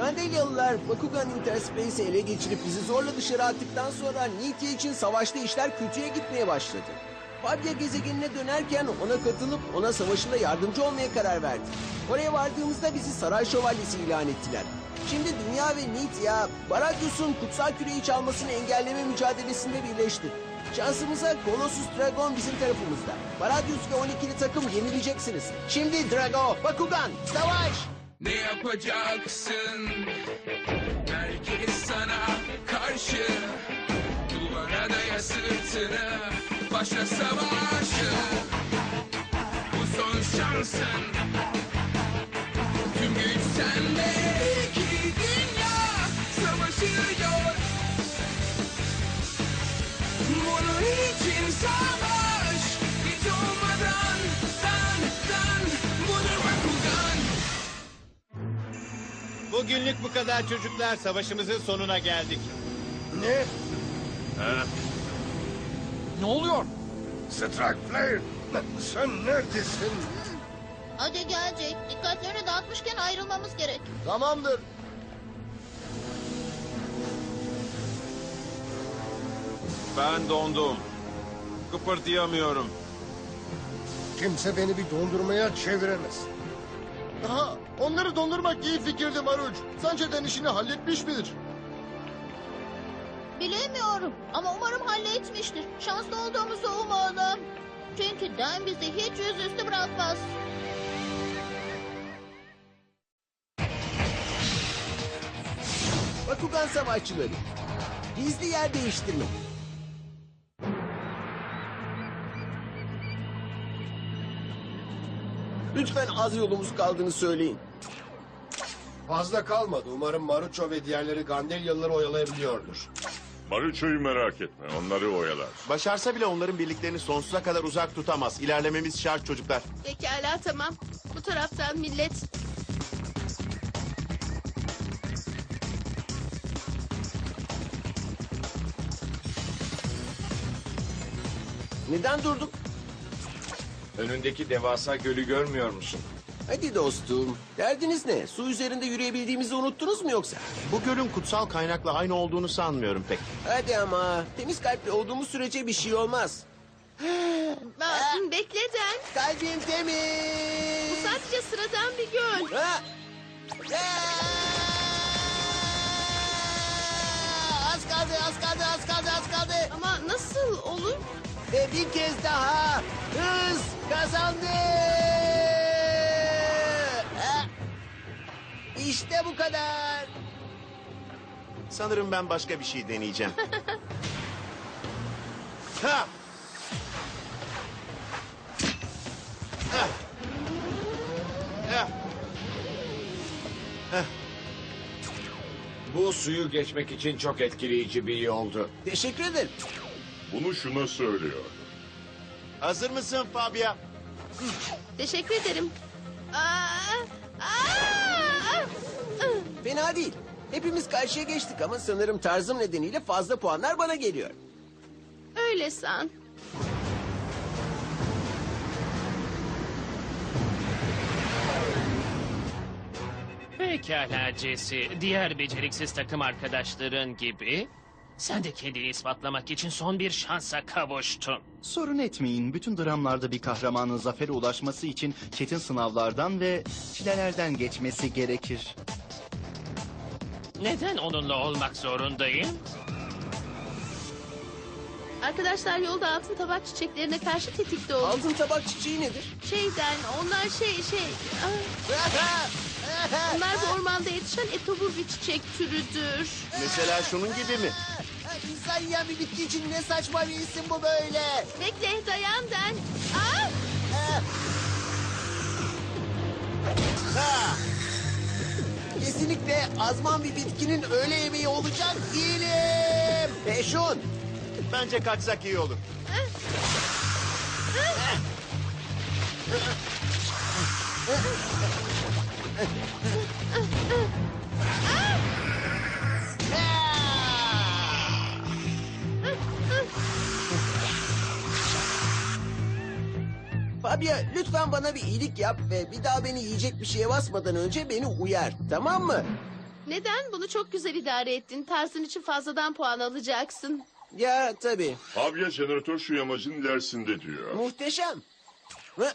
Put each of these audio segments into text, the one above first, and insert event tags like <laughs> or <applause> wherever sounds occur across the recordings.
Gandelyalılar Bakugan Interspace'i ele geçirip bizi zorla dışarı attıktan sonra Nitya için savaşta işler kötüye gitmeye başladı. Fabia gezegenine dönerken ona katılıp ona savaşında yardımcı olmaya karar verdi. Oraya vardığımızda bizi Saray Şövalyesi ilan ettiler. Şimdi Dünya ve Nitya, Baradyos'un kutsal küreyi çalmasını engelleme mücadelesinde birleşti. Şansımıza Colossus Dragon bizim tarafımızda. Baradyos ve 12'li takım yenileceksiniz. Şimdi Drago, Bakugan, savaş! Ne yapacaksın? Herkes sana karşı Duvara daya sırtını Başla savaşı Bu son şansın Bugünlük bu kadar çocuklar. Savaşımızın sonuna geldik. Ne? Ne oluyor? Strike Flare, sen neredesin? Hadi gelecek. Dikkatlerini dağıtmışken ayrılmamız gerek. Tamamdır. Ben dondum. Kıpırdayamıyorum. Kimse beni bir dondurmaya çeviremez. Aha, onları dondurmak iyi fikirdi Maruç. Sancı'dan işini halletmiş midir? Bilemiyorum ama umarım halletmiştir. Şanslı olduğumuzu umalım. Çünkü Den bizi hiç yüzüstü bırakmaz. Bakugan savaşçıları. Gizli yer değiştirme. Lütfen az yolumuz kaldığını söyleyin. Fazla kalmadı. Umarım Maruço ve diğerleri Gandelyalıları oyalayabiliyordur. Maruço'yu merak etme, onları oyalar. Başarsa bile onların birliklerini sonsuza kadar uzak tutamaz. İlerlememiz şart çocuklar. Pekala tamam. Bu taraftan millet. Neden durduk? Önündeki devasa gölü görmüyor musun? Hadi dostum. Derdiniz ne? Su üzerinde yürüyebildiğimizi unuttunuz mu yoksa? Bu gölün kutsal kaynakla aynı olduğunu sanmıyorum pek. Hadi ama. Temiz kalpli olduğumuz sürece bir şey olmaz. <gasps> Ben, bekle Den. Kalbim temiz. Bu sadece sıradan bir göl. Ha! Ha! Az kaldı, az kaldı, az kaldı, az kaldı. Ama nasıl olur? Ve bir kez daha hız kazandı. Ha! İşte bu kadar. Sanırım ben başka bir şey deneyeceğim. <laughs> ha! Ha! Ha! Bu suyu geçmek için çok etkileyici bir yoldu. Teşekkür ederim. Bunu şuna söylüyor. Hazır mısın Fabia? Teşekkür ederim. Aa, aa, Fena değil. Hepimiz karşıya geçtik ama sanırım tarzım nedeniyle fazla puanlar bana geliyor. öyle san. Pekala Jesse. Diğer beceriksiz takım arkadaşların gibi... Sen de kendini ispatlamak için son bir şansa kavuştun. Sorun etmeyin. Bütün dramlarda bir kahramanın zafere ulaşması için çetin sınavlardan ve çilelerden geçmesi gerekir. Neden onunla olmak zorundayım? Arkadaşlar yolda altın tabak çiçeklerine karşı tetikte olun. Altın tabak çiçeği nedir? Şeyden onlar şey şey... aa, onlar bu ormanda yetişen etobur bir çiçek türüdür. Mesela şunun gibi mi? İnsan yiyen bir bitki için ne saçma bir isim bu böyle. Bekle dayan Den. Aa, Ha! Kesinlikle azman bir bitkinin öğle yemeği olacak değilim. Peşun. Bence kaçsak iyi olur. Fabia lütfen bana bir iyilik yap ve bir daha beni yiyecek bir şeye basmadan önce beni uyar. Tamam mı? Neden? Bunu çok güzel idare ettin. Tarzın için fazladan puan alacaksın. Ya tabii. Avya jeneratör şu yamacın ilerisinde diyor. Muhteşem. Hı?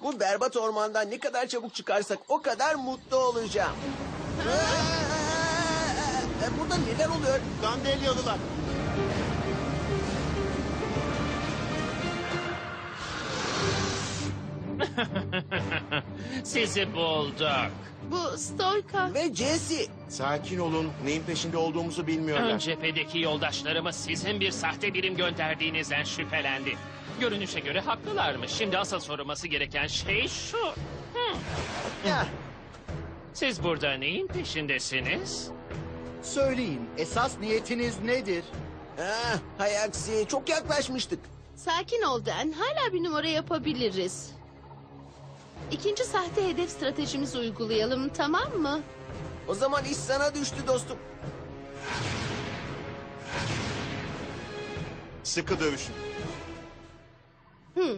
Bu berbat ormandan ne kadar çabuk çıkarsak o kadar mutlu olacağım. Ee, Burada neler oluyor? Gandelyalılar. <laughs> Sizi bulduk. Bu Stoyka. Ve Jesse. Sakin olun. Neyin peşinde olduğumuzu bilmiyorlar. Ön cephedeki yoldaşlarımız sizin bir sahte birim gönderdiğinizden şüphelendi. Görünüşe göre haklılarmış. Şimdi asıl sorulması gereken şey şu. Hmm. Ya, Siz burada neyin peşindesiniz? Söyleyin esas niyetiniz nedir? ah, hay aksi çok yaklaşmıştık. Sakin ol Den. Hala bir numara yapabiliriz. İkinci sahte hedef stratejimizi uygulayalım tamam mı? O zaman iş sana düştü dostum. Sıkı dövüşün. Hmm.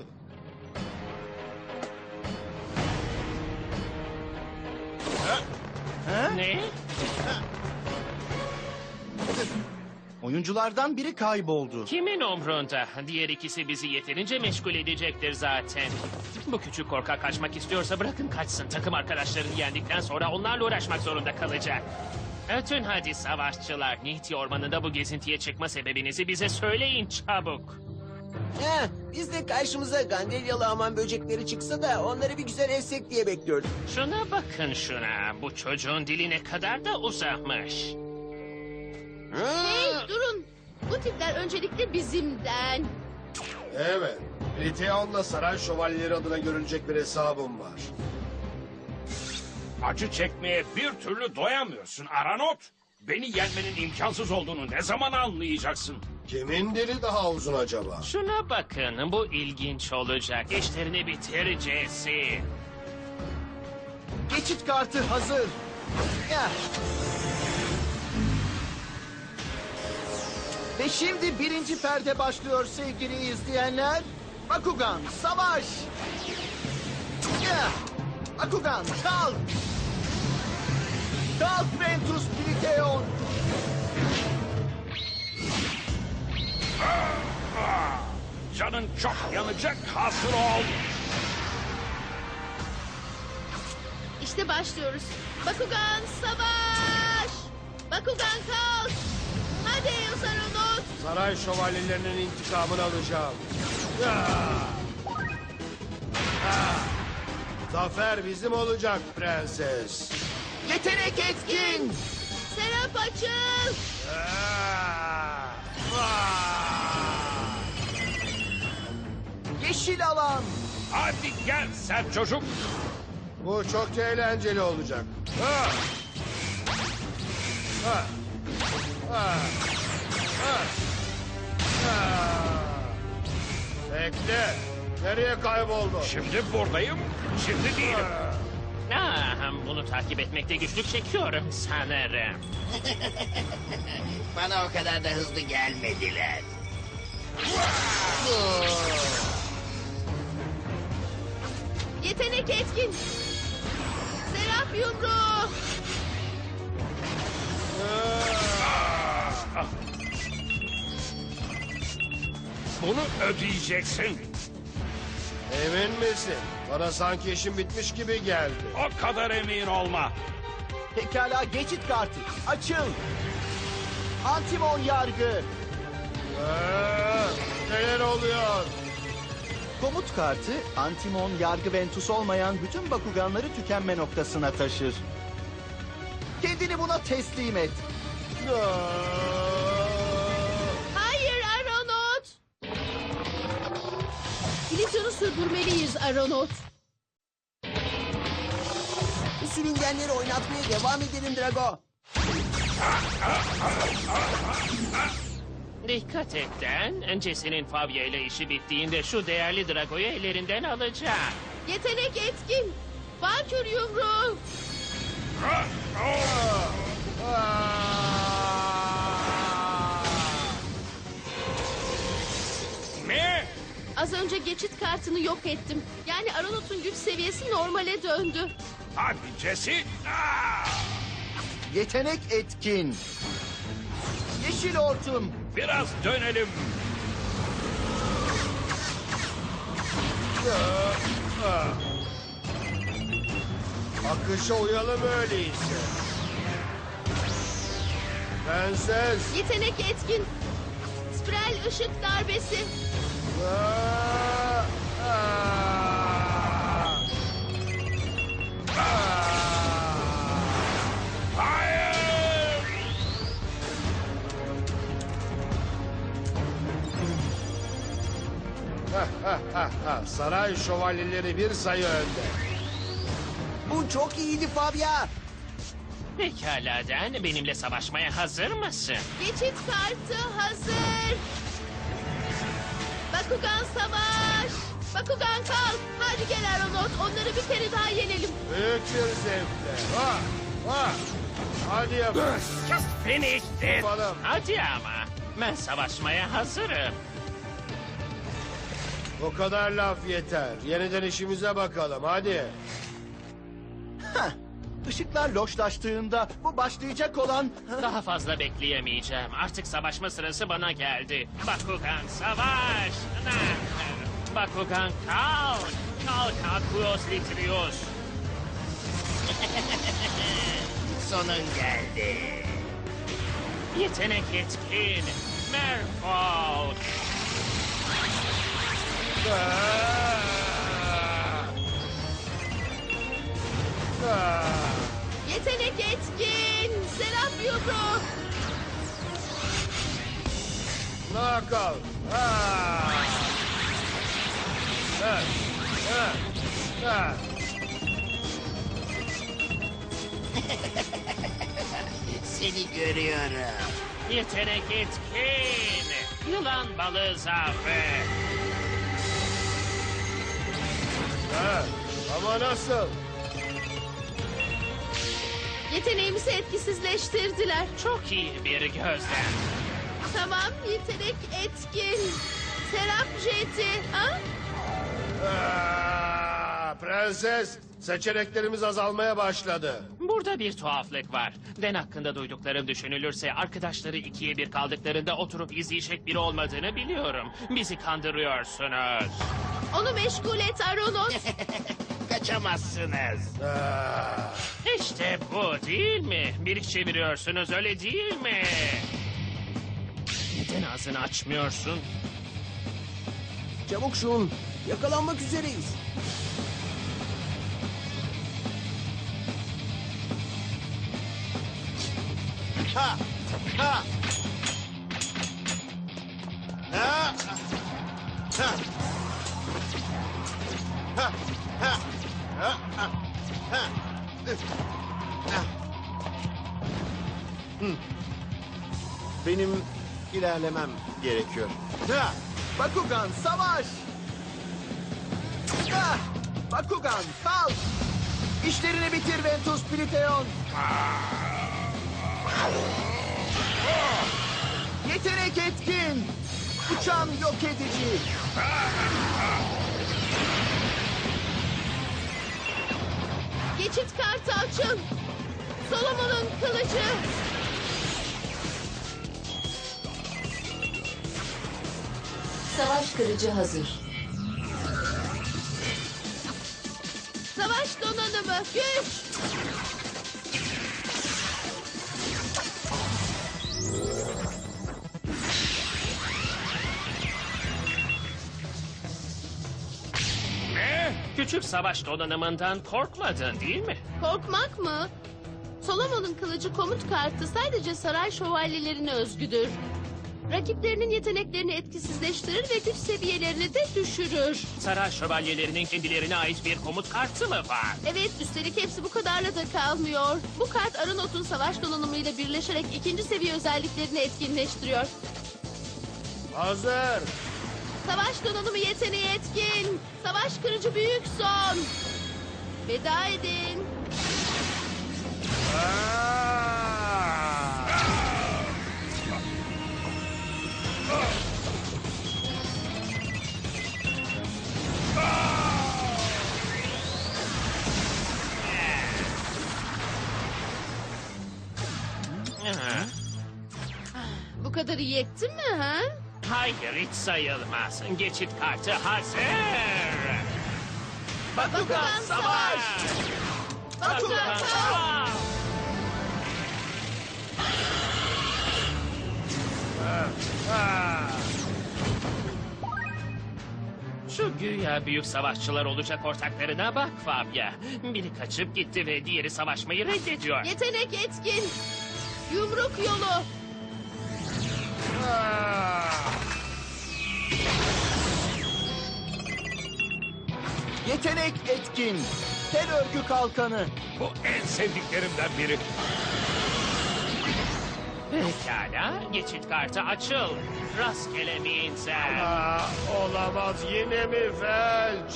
Ne? Oyunculardan biri kayboldu. Kimin umrunda? Diğer ikisi bizi yeterince meşgul edecektir zaten. Bu küçük korkak kaçmak istiyorsa bırakın kaçsın. Takım arkadaşlarını yendikten sonra onlarla uğraşmak zorunda kalacak. Ötün hadi savaşçılar. Nihti ormanında bu gezintiye çıkma sebebinizi bize söyleyin çabuk. Eh, biz de karşımıza Gandelyalı aman böcekleri çıksa da onları bir güzel essek diye bekliyorduk. Şuna bakın şuna. Bu çocuğun dili ne kadar da uzamış. Hey durun. Bu tipler öncelikle bizimden. Evet. Riteon'la saray şövalyeleri adına görülecek bir hesabım var. Acı çekmeye bir türlü doyamıyorsun Aranot. Beni yenmenin imkansız olduğunu ne zaman anlayacaksın? Kimin dili daha uzun acaba? Şuna bakın. Bu ilginç olacak. İşlerini bitireceğiz. Geçit kartı hazır. Ya. Ve şimdi birinci perde başlıyor sevgili izleyenler. Bakugan savaş. Bakugan kalk. Kalk Ventus Pliteon. Canın çok yanacak hazır ol. İşte başlıyoruz. Bakugan savaş! Bakugan kalk! Hadi Usaronot! Saray şövalyelerinin intikamını alacağım. Ah! Zafer bizim olacak prenses. Yetenek etkin. Serap açıl! Ah! Ah! Yeşil alan. Hadi gel sen çocuk. Bu çok eğlenceli olacak. Ah! Ah! Ah! Ah! Ah! Bekle. Nereye kayboldu? Şimdi buradayım, şimdi değilim. Ah, bunu takip etmekte güçlük çekiyorum sanırım. <laughs> Bana o kadar da hızlı gelmediler. Yetenek etkin! Serap yumruğu! Bunu ödeyeceksin. Emin misin? Bana sanki işim bitmiş gibi geldi. O kadar emin olma. Pekala geçit kartı açıl. Antimon yargı. Aa, neler oluyor? Komut kartı Antimon yargı ventus olmayan bütün Bakuganları tükenme noktasına taşır. Kendini buna teslim et. Hayır İllüzyonu sürdürmeliyiz Aronot. Bu sürüngenleri oynatmaya devam edelim Drago. Dikkat et Den. Önce senin Fabia ile işi bittiğinde şu değerli Drago'yu ellerinden alacağım. Yetenek etkin! Valkür yumruğu! Az önce geçit kartını yok ettim. Yani Aronot'un güç seviyesi normale döndü. Hadi Jesse. Ah! Yetenek etkin. Yeşil hortum. Biraz dönelim. Akışa uyalım öyleyse. Prenses. Yetenek etkin. Spiral ışık darbesi. Aa, Ha, ha. Saray şövalyeleri bir sayı önde. Bu çok iyiydi Fabia. Pekala Den, benimle savaşmaya hazır mısın? Geçit kartı hazır. Bakugan savaş. Bakugan kalk. Hadi gel Aronot. Onları bir kere daha yenelim. Büyük bir zevkle. Ha, ha. Hadi yapalım. Just finish this. Yapalım. Hadi ama. Ben savaşmaya hazırım. O kadar laf yeter. Yeniden işimize bakalım hadi. Heh. Işıklar loşlaştığında bu başlayacak olan... Daha fazla bekleyemeyeceğim. Artık savaşma sırası bana geldi. Bakugan savaş. Bakugan kalk. Kalk Aquos Litrios. <laughs> Sonun geldi. Yetenek etkin. Merfolk. Yetenek etkin. Serap yumruğu. Nakal. Ha. Ha. Ha. Ha. <laughs> Seni görüyorum. Yetenek etkin. Yılan balığı zaafı. Ha. Ama nasıl? Yeteneğimizi etkisizleştirdiler. Çok iyi bir gözlem. Tamam yetenek etkin. Serap jeti. Ha? Aa, prenses, seçeneklerimiz azalmaya başladı. Burada bir tuhaflık var. Den hakkında duyduklarım düşünülürse arkadaşları ikiye bir kaldıklarında oturup izleyecek biri olmadığını biliyorum. Bizi kandırıyorsunuz. Onu meşgul et Aronot. <laughs> Kaçamazsınız. Aa, İşte bu değil mi? Bir iş çeviriyorsunuz öyle değil mi? Neden ağzını açmıyorsun? Çabuk şun. Yakalanmak üzereyiz. Ha! Ha! Benim ilerlemem gerekiyor. Ha! Bakugan savaş. Ah! Bakugan kalk. İşlerini bitir Ventus Pliteon. Yetenek etkin. Uçan yok edici. Geçit kartı açın. Solomon'un kılıcı. Savaş kırıcı hazır. Savaş donanımı. Güç. Küçük savaş donanımından korkmadın değil mi? Korkmak mı? Solomon'un kılıcı komut kartı sadece saray şövalyelerine özgüdür. Rakiplerinin yeteneklerini etkisizleştirir ve güç seviyelerini de düşürür. Saray şövalyelerinin kendilerine ait bir komut kartı mı var? Evet, üstelik hepsi bu kadarla da kalmıyor. Bu kart Aronot'un savaş donanımıyla birleşerek ikinci seviye özelliklerini etkinleştiriyor. hazır. Savaş donanımı yeteneği etkin. Savaş kırıcı büyük son. Veda edin. Aa! o kadar iyi ettin mi ha? Hayır hiç sayılmaz. Geçit kartı hazır. Bakugan savaş! Bakugan savaş! Şu güya büyük savaşçılar olacak ortaklarına bak Fabia. Biri kaçıp gitti ve diğeri savaşmayı reddediyor. Yetenek etkin. Yumruk yolu. Yetenek etkin. Tel örgü kalkanı. Bu en sevdiklerimden biri. Pekala, geçit kartı açıl. Rastgele mi insan? olamaz yine mi felç?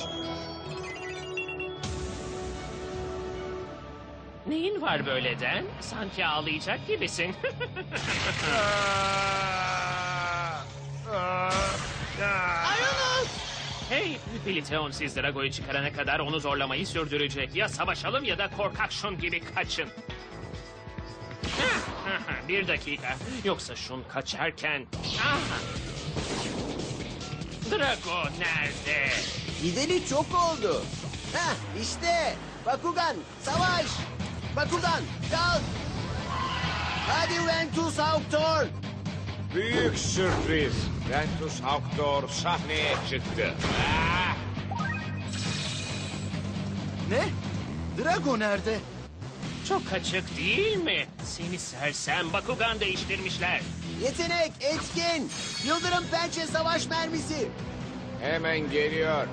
Neyin var böyleden? Sanki ağlayacak gibisin. <laughs> Aronot! Hey, Biliteon siz Drago'yu çıkarana kadar onu zorlamayı sürdürecek. Ya savaşalım ya da korkak şun gibi kaçın. <laughs> Bir dakika. Yoksa şun kaçarken... Drago nerede? Gideli çok oldu. Heh işte. Bakugan savaş. Bakugan kalk. Hadi Ventus Hawktorn. Büyük sürpriz. Ventus Hawktor sahneye çıktı. Ah! Ne? Drago nerede? Çok açık değil mi? Seni sersem Bakugan değiştirmişler. Yetenek etkin. Yıldırım pençe savaş mermisi. Hemen geliyor.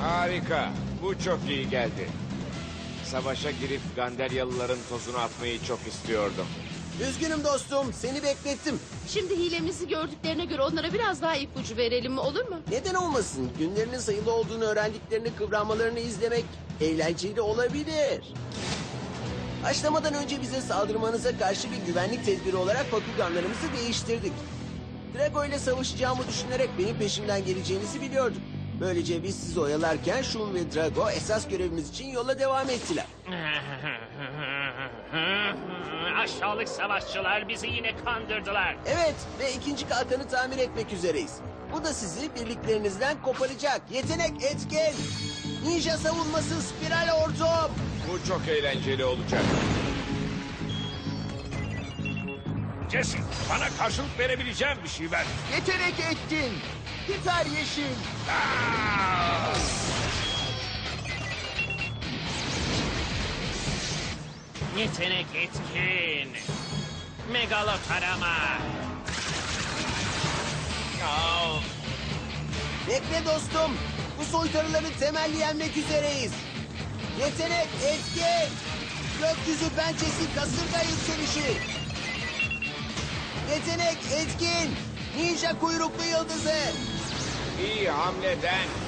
Harika. Bu çok iyi geldi. Savaşa girip Gandelyalıların tozunu atmayı çok istiyordum. Üzgünüm dostum seni beklettim. Şimdi hilemizi gördüklerine göre onlara biraz daha ipucu verelim mi olur mu? Neden olmasın? Günlerinin sayılı olduğunu öğrendiklerini kıvranmalarını izlemek eğlenceli olabilir. Başlamadan önce bize saldırmanıza karşı bir güvenlik tedbiri olarak Bakuganlarımızı değiştirdik. Drago ile savaşacağımı düşünerek benim peşimden geleceğinizi biliyordum. Böylece biz sizi oyalarken Shun ve Drago esas görevimiz için yola devam ettiler. <laughs> Aşağılık savaşçılar bizi yine kandırdılar. Evet ve ikinci kalkanı tamir etmek üzereyiz. Bu da sizi birliklerinizden koparacak. Yetenek etkin. Ninja savunması spiral ordum. Bu çok eğlenceli olacak. Jesse, bana karşılık verebileceğim bir şey ver. Yetenek etkin. Hiper yeşil. Yetenek etkin. Megalotarama. Oh. Bekle dostum. Bu soytarıları temelli yenmek üzereyiz. Yetenek etkin. Gökyüzü pençesi kasırga yükselişi. Yetenek etkin. Ninja kuyruklu yıldızı. İyi hamleden.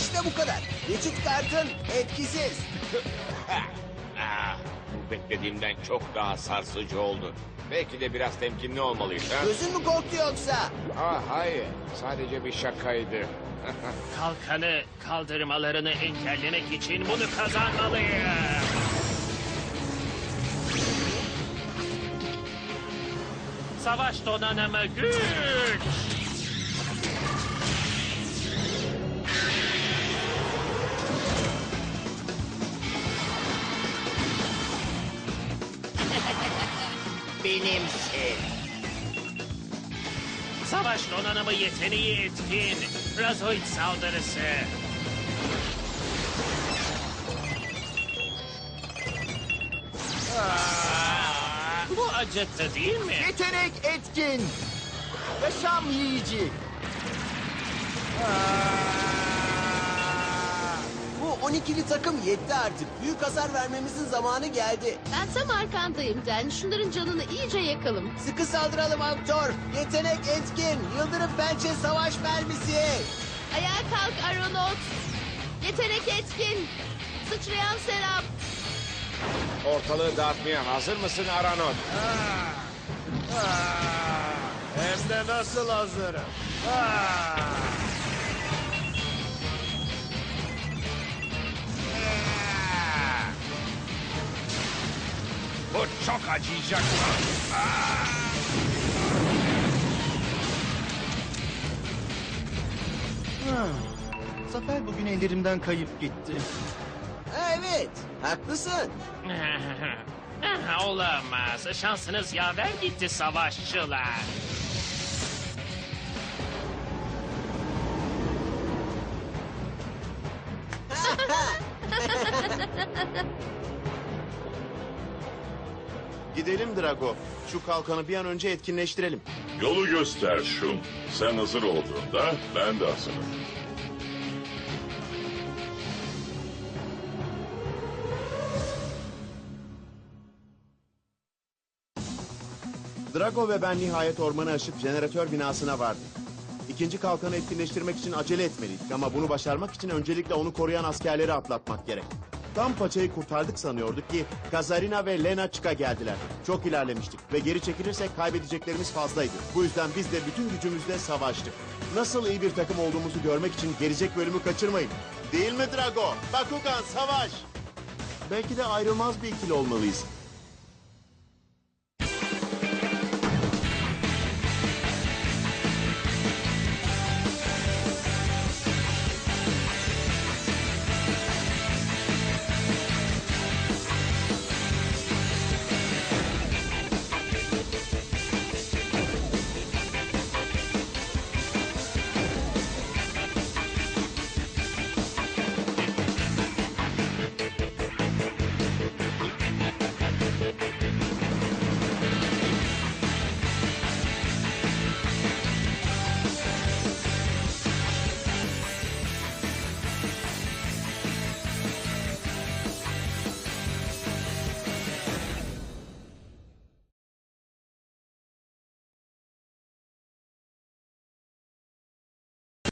İşte bu kadar. Geçit kartın etkisiz. <laughs> Ah, bu beklediğimden çok daha sarsıcı oldu. Belki de biraz temkinli olmalıyım. Ha? Gözün mü korktu yoksa? Ah, hayır, sadece bir şakaydı. <laughs> Kalkanı kaldırmalarını engellemek için bunu kazanmalıyım. Savaş donanımı güç. Benimsin. Savaş donanımı yeteneği etkin. Razoid saldırısı. Aa, bu acıttı değil mi? Yetenek etkin. Yaşam yiyici. Bu 12'li takım yetti artık. Büyük hasar vermemizin zamanı geldi. Ben tam arkandayım Den. Şunların canını iyice yakalım. Sıkı saldıralım Aktor. Yetenek etkin. Yıldırım pençe savaş mermisi. Ayağa kalk Aronot. Yetenek etkin. Sıçrayan serap. Ortalığı dağıtmaya hazır mısın Aranot? Hem de nasıl hazırım. Ah! Bu çok acıyacak. Ah, Zafer bugün ellerimden kayıp gitti. Evet, haklısın. <laughs> Olamaz. Şansınız yaver gitti savaşçılar. <laughs> <laughs> Gidelim Drago. Şu kalkanı bir an önce etkinleştirelim. Yolu göster Şun. Sen hazır olduğunda ben de hazırım. Drago ve ben nihayet ormanı aşıp jeneratör binasına vardık. İkinci kalkanı etkinleştirmek için acele etmeliydik ama bunu başarmak için öncelikle onu koruyan askerleri atlatmak gerek. Tam paçayı kurtardık sanıyorduk ki Kazarina ve Lena çıka geldiler. Çok ilerlemiştik ve geri çekilirsek kaybedeceklerimiz fazlaydı. Bu yüzden biz de bütün gücümüzle savaştık. Nasıl iyi bir takım olduğumuzu görmek için gelecek bölümü kaçırmayın. Değil mi Drago? Bakugan savaş! Belki de ayrılmaz bir ikili olmalıyız.